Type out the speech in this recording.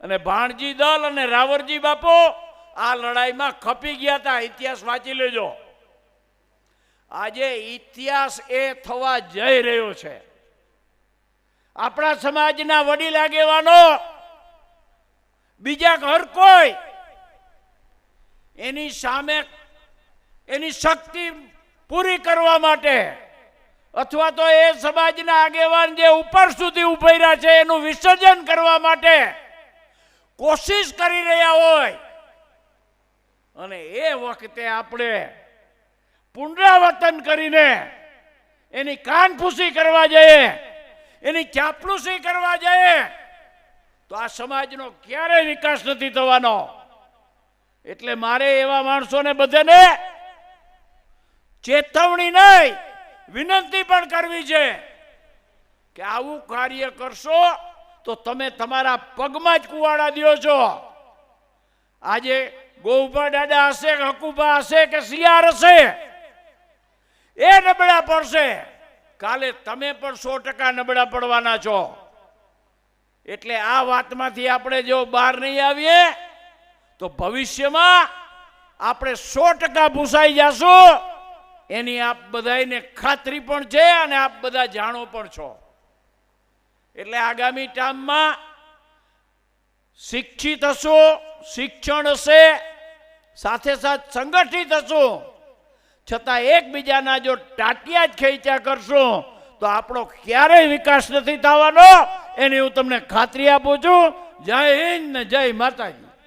અને ભાણજી દલ અને રાવરજી બાપો આ લડાઈમાં ખપી ગયા હતા ઇતિહાસ વાંચી લેજો. આજે ઇતિહાસ એ થવા જઈ રહ્યો છે. આપણા સમાજના વડીલ આગેવાનો, બીજા ઘર કોઈ, એની સામે એની શક્તિ પૂરી કરવા માટે અથવા તો એ સમાજના આગેવાન જે ઉપર સુધી ઉભર્યા છે, એનું વિસર્જન કરવા માટે કોશિશ કરી રહ્યા હોય. અને એ વખતે આપણે પુનરાવર્તન કરીને એની કાનફૂસી કરવા જઈએ, એની ચાપલુસી કરવા જઈએ, તો આ સમાજનો ક્યારેય વિકાસ નથી થવાનો. એટલે મારે એવા માણસોને બધાને ચેતવણી નહીં, વિનંતી પણ કરવી છે કે આવું કાર્ય કરશો તો તમે તમારા પગમાં જ કુવાડા દ્યો છો. આજે ગોઉભા દાદા હશે કે હકુભા હશે કે શિયાર હશે? એ નબળા પડશે. કાલે તમે પણ સો ટકા નબળા પડવાના છો. એટલે આ વાતમાંથી આપણે જો બહાર નહીં આવીએ, તો ભવિષ્યમાં આપણે સો ટકા ભૂસાઈ જશું. એની આપ બધાને ખાતરી પણ છે અને આપ બધા જાણો પણ છો. એટલે આગામી ટાઈમમાં શિક્ષિત હશો, શિક્ષણ હશે, સાથે સાથ સંગઠિત હશો. છતાં એકબીજાના જો ટાટિયા જ ખેંચ્યા કરશું, તો આપણો ક્યારેય વિકાસ નથી થવાનો. એની હું તમને ખાતરી આપું છું. જય હિન્દ જય માતાજી.